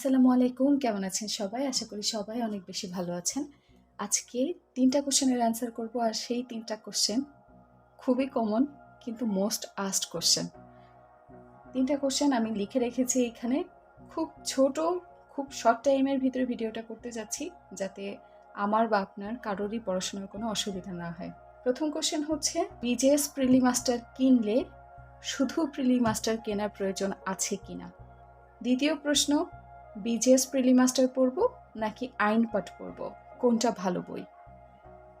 আসসালামু আলাইকুম, কেমন আছেন সবাই? আশা করি সবাই অনেক বেশি ভালো আছেন। আজকে তিনটা কোশ্চেনের অ্যান্সার করব আর সেই তিনটা কোশ্চেন খুবই কমন কিন্তু মোস্ট আস্ট কোশ্চেন তিনটা কোশ্চেন আমি লিখে রেখেছি এখানে। খুব ছোট, খুব শর্ট টাইমের ভিতরে ভিডিওটা করতে যাচ্ছি যাতে আমার বা আপনার কারোরই পড়াশোনার কোনো অসুবিধা না হয়। প্রথম কোশ্চেন হচ্ছে, বিজেএস প্রিলি মাস্টার কিনলে শুধু প্রিলি মাস্টার কেনার প্রয়োজন আছে কিনা? দ্বিতীয় প্রশ্ন বিজেএস প্রিলি মাস্টার পড়ব নাকি আইন পাঠ পড়ব? কোনটা ভালো বই?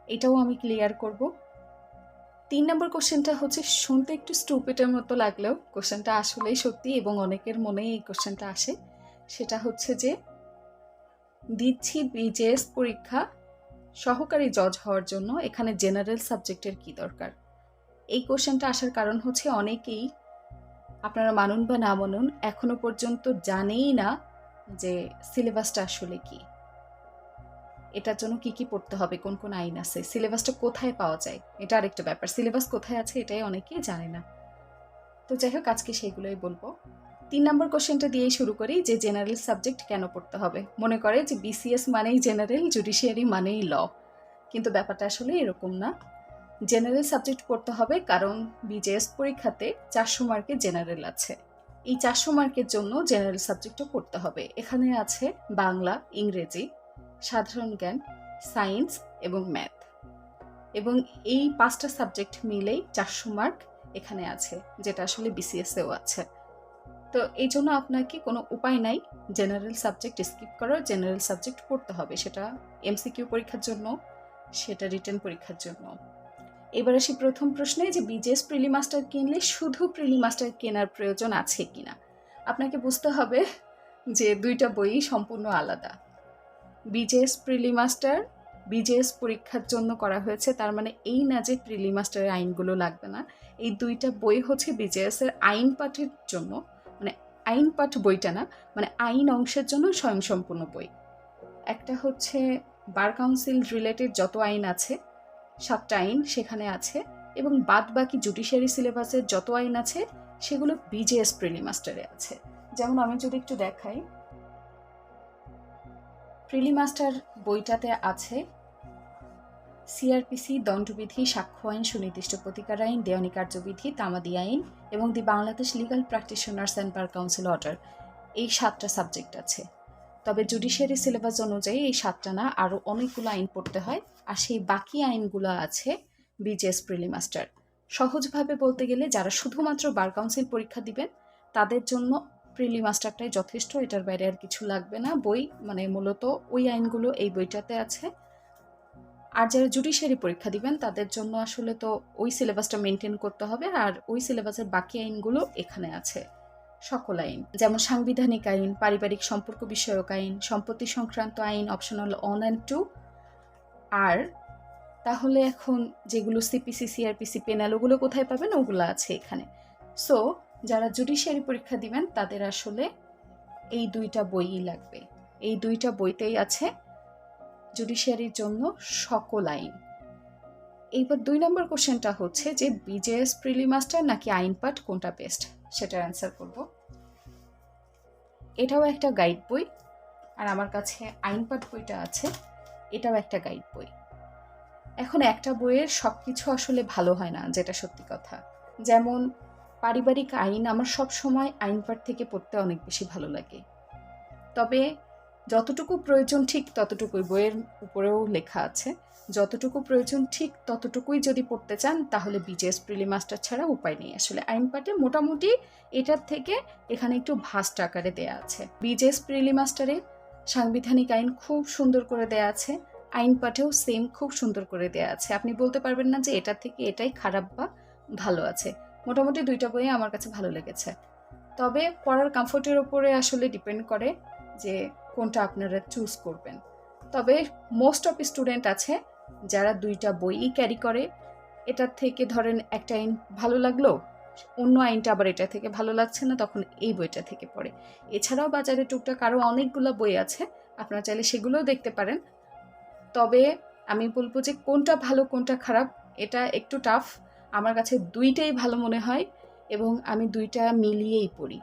এটাও আমি ক্লিয়ার করব। তিন নম্বর কোশ্চেনটা হচ্ছে, শুনতে একটু স্টুপিটের মতো লাগলেও কোশ্চেনটা আসলেই সত্যি এবং অনেকের মনেই এই কোশ্চেনটা আসে। সেটা হচ্ছে যে, দিচ্ছি বিজেএস পরীক্ষা সহকারী জজ হওয়ার জন্য এখানে জেনারেল সাবজেক্টের কি দরকার? এই কোশ্চেনটা আসার কারণ হচ্ছে অনেকেই, আপনারা মানুন বা না মানুন, এখনও পর্যন্ত জানেই না যে সিলেবাসটা আসলে কি? এটার জন্য কি কি পড়তে হবে? কোন কোন আইন আছে? সিলেবাসটা কোথায় পাওয়া যায়? এটা আরেকটা ব্যাপার। সিলেবাস কোথায় আছে এটাই অনেকেই জানে না। তো যাই হোক, আজকে সেইগুলোই বলব। তিন নম্বর কোশ্চেনটা দিয়েই শুরু করি যে জেনারেল সাবজেক্ট কেন পড়তে হবে? মনে করে যে বিসিএস মানেই জেনারেল জুডিশিয়ারি মানেই ল কিন্তু ব্যাপারটা আসলে এরকম না। জেনারেল সাবজেক্ট পড়তে হবে কারণ বিজেএস পরীক্ষাতে চারশো মার্কে জেনারেল আছে। এই চারশো মার্কের জন্য জেনারেল সাবজেক্টও পড়তে হবে। এখানে আছে বাংলা, ইংরেজি, সাধারণ জ্ঞান সায়েন্স এবং ম্যাথ এবং এই পাঁচটা সাবজেক্ট মিলেই চারশো মার্ক এখানে আছে, যেটা আসলে বিসিএসেও আছে। তো এই জন্য আপনাকে কোনো উপায় নাই জেনারেল সাবজেক্ট স্কিপ করার জেনারেল সাবজেক্ট পড়তে হবে। সেটা এমসিকিউ পরীক্ষার জন্য, সেটা রিটার্ন পরীক্ষার জন্য। এবার আসি প্রথম প্রশ্নে যে বিজেএস প্রিলি মাস্টার কিনলে শুধু প্রিলি মাস্টার কেনার প্রয়োজন আছে কিনা? আপনাকে বুঝতে হবে যে দুইটা বই সম্পূর্ণ আলাদা। বিজেএস প্রিলি মাস্টার বিজেএস পরীক্ষার জন্য করা হয়েছে, তার মানে এই না যে প্রিলি মাস্টারের আইনগুলো লাগবে না। এই দুইটা বই হচ্ছে বিজেএস এর আইন পাঠের জন্য মানে আইন পাঠ বইটা না মানে আইন অংশের জন্য স্বয়ংসম্পূর্ণ বই। একটা হচ্ছে বার কাউন্সিল রিলেটেড যত আইন আছে সাতটা আইন সেখানে আছে এবং বাদ বাকি জুডিশিয়ারি সিলেবাসের যত আইন আছে সেগুলো বিজেএস প্রিলি মাস্টারে আছে। যেমন আমি যদি একটু দেখাই। প্রিলি মাস্টার বইটাতে আছে সিআরপিসি দণ্ডবিধি, সাক্ষ্য আইন, সুনির্দিষ্ট প্রতিকার আইন, দেওয়ানি কার্যবিধি, তামাদি আইন এবং the Bangladesh legal practitioners and bar council order এই সাতটা সাবজেক্ট আছে। তবে জুডিশিয়ারি সিলেবাস অনুযায়ী এই সাতটা না আরও অনেকগুলো আইন পড়তে হয়, আর সেই বাকি আইনগুলো আছে বিজেএস প্রিলি মাস্টার সহজভাবে বলতে গেলে যারা শুধুমাত্র বার কাউন্সিল পরীক্ষা দিবেন, তাদের জন্য প্রিলি মাস্টারটাই যথেষ্ট, এটার বাইরে আর কিছু লাগবে না। বই মানে মূলত ওই আইনগুলো এই বইটাতে আছে। আর যারা জুডিশিয়ারি পরীক্ষা দিবেন, তাদের জন্য আসলে তো ওই সিলেবাসটা মেনটেন করতে হবে, আর ওই সিলেবাসের বাকি আইনগুলো এখানে আছে। সকল আইন, যেমন সাংবিধানিক আইন, পারিবারিক সম্পর্ক বিষয়ক আইন, সম্পত্তি সংক্রান্ত আইন, অপশনাল ওয়ান অ্যান্ড টু আর তাহলে এখন যেগুলো সিপিসি সিআরপিসি পেনাল ওগুলো কোথায় পাবেন? ওগুলো আছে এখানে। সো যারা জুডিশিয়ারি পরীক্ষা দিবেন, তাদের আসলে এই দুইটা বইই লাগবে। এই দুইটা বইতেই আছে জুডিশিয়ারির জন্য সকল আইন। এইবার দুই নম্বর কোশ্চেনটা হচ্ছে যে বিজেএস প্রিলি মাস্টার নাকি আইন পাঠ কোনটা বেস্ট সেটার অ্যান্সার করব। এটাও একটা গাইড বই, আর আমার কাছে আইন পাঠ বইটা আছে, এটাও একটা গাইড বই। এখন একটা বইয়ের সব কিছু আসলে ভালো হয় না, যেটা সত্যি কথা। যেমন, পারিবারিক আইন আমার সব সময় আইনপাট থেকে পড়তে অনেক বেশি ভালো লাগে। তবে যতটুকু প্রয়োজন ঠিক ততটুকুই বইয়ের উপরেও লেখা আছে। যতটুকু প্রয়োজন ঠিক ততটুকুই যদি পড়তে চান, তাহলে বিজেএস প্রিলি মাস্টার ছাড়া উপায় নেই। আসলে আইন পাঠে মোটামুটি এটার থেকে এখানে একটু ভাস্ট আকারে দেয়া আছে। বিজেএস প্রিলি মাস্টারে সাংবিধানিক আইন খুব সুন্দর করে দেয়া আছে। আইন পাঠেও সেম খুব সুন্দর করে দেয়া আছে। আপনি বলতে পারবেন না যে এটার থেকে এটাই খারাপ বা ভালো আছে। মোটামুটি দুইটা বই আমার কাছে ভালো লেগেছে। তবে পড়ার কমফোর্টের উপরে আসলে ডিপেন্ড করে যে কোনটা আপনারা চুজ করবেন। তবে মোস্ট অফ স্টুডেন্ট আছে যারা দুইটা বইই ক্যারি করে। এটার থেকে ধরেন একটা আইন ভালো লাগল, অন্য আইনটা আবার এটা থেকে ভালো লাগছে না, তখন এই বইটা থেকে পড়ে। এছাড়াও বাজারে টুকটাক আরও অনেকগুলো বই আছে, আপনারা চাইলে সেগুলোও দেখতে পারেন। তবে আমি বলব যে কোনটা ভালো, কোনটা খারাপ, এটা একটু টাফ আমার কাছে দুইটাই ভালো মনে হয় এবং আমি দুইটা মিলিয়েই পড়ি।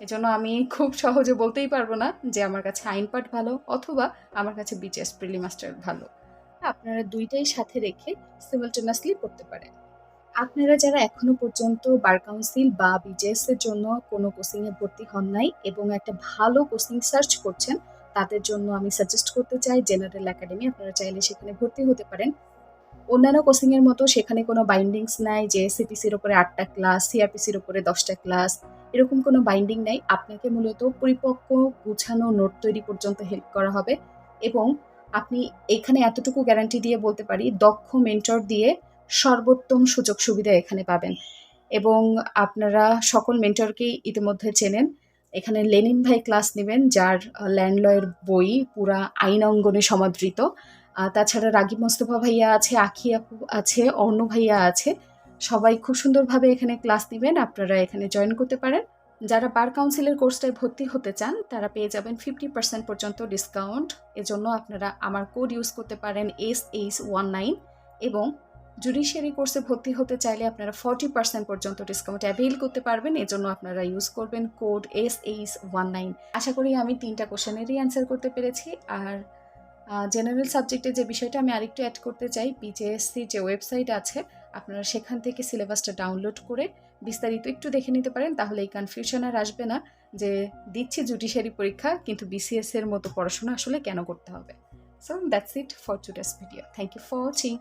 এজন্য আমি খুব সহজে বলতেই পারব না যে আমার কাছে আইন পাঠ ভালো অথবা আমার কাছে বিজেএস প্রিলি মাস্টার ভালো। আপনারা দুইটাই সাথে রেখে সিমিলটেনাসলি পড়তে পারেন। আপনারা যারা এখনও পর্যন্ত বার কাউন্সিল বা বিজেএস এর জন্য কোনো কোচিং এ ভর্তি হন নাই এবং একটা ভালো কোচিং সার্চ করছেন, তাদের জন্য আমি সাজেস্ট করতে চাই জেনারেল একাডেমি আপনারা চাইলে সেখানে ভর্তি হতে পারেন। অন্যান্য কোচিং এর মতো সেখানে কোনো বাইন্ডিংস নাই যে সিপিসির উপরে আটটা ক্লাস সিআরপিসির উপরে দশটা ক্লাস এরকম কোনো বাইন্ডিং নাই। আপনাকে মূলত পরিপক্ক গুছানো নোট তৈরি পর্যন্ত হেল্প করা হবে এবং আপনি এখানে এতটুকু গ্যারান্টি দিয়ে বলতে পারি, দক্ষ মেন্টর দিয়ে সর্বোত্তম সুযোগ সুবিধা এখানে পাবেন। এবং আপনারা সকল মেন্টরকেই ইতিমধ্যে চেনেন। এখানে লেনিন ভাই ক্লাস নেবেন, যার ল্যান্ডলয়ের বই পুরা আইন অঙ্গনে সমাদৃত। তাছাড়া রাগিব মোস্তফা ভাইয়া আছে, আখি আপু আছে অর্ণ ভাইয়া আছে। সবাই খুব সুন্দরভাবে এখানে ক্লাস নেবেন, আপনারা এখানে জয়েন করতে পারেন। যারা বার কাউন্সিলের কোর্সটায় ভর্তি হতে চান, তারা পেয়ে যাবেন ফিফটি পার্সেন্ট পর্যন্ত ডিসকাউন্ট এজন্য আপনারা আমার কোড ইউজ করতে পারেন এস এইচ ওয়ান নাইন এবং জুডিশিয়ারি কোর্সে ভর্তি হতে চাইলে আপনারা ফর্টি পার্সেন্ট পর্যন্ত ডিসকাউন্ট অ্যাভেল করতে পারবেন। এজন্য আপনারা ইউজ করবেন code S H one nine আশা করি আমি তিনটা কোশ্চেনেরই অ্যান্সার করতে পেরেছি। আর জেনারেল সাবজেক্টে যে বিষয়টা আমি আরেকটু অ্যাড করতে চাই পিজেএসসি যে ওয়েবসাইট আছে আপনারা সেখান থেকে সিলেবাসটা ডাউনলোড করে বিস্তারিত একটু দেখে নিতে পারেন তাহলে এই কনফিউশন আর আসবে না যে দিচ্ছি জুডিশিয়ারি পরীক্ষা, কিন্তু বিসিএস এর মতো পড়াশোনা আসলে কেন করতে হবে। So that's it for today's video thank you for watching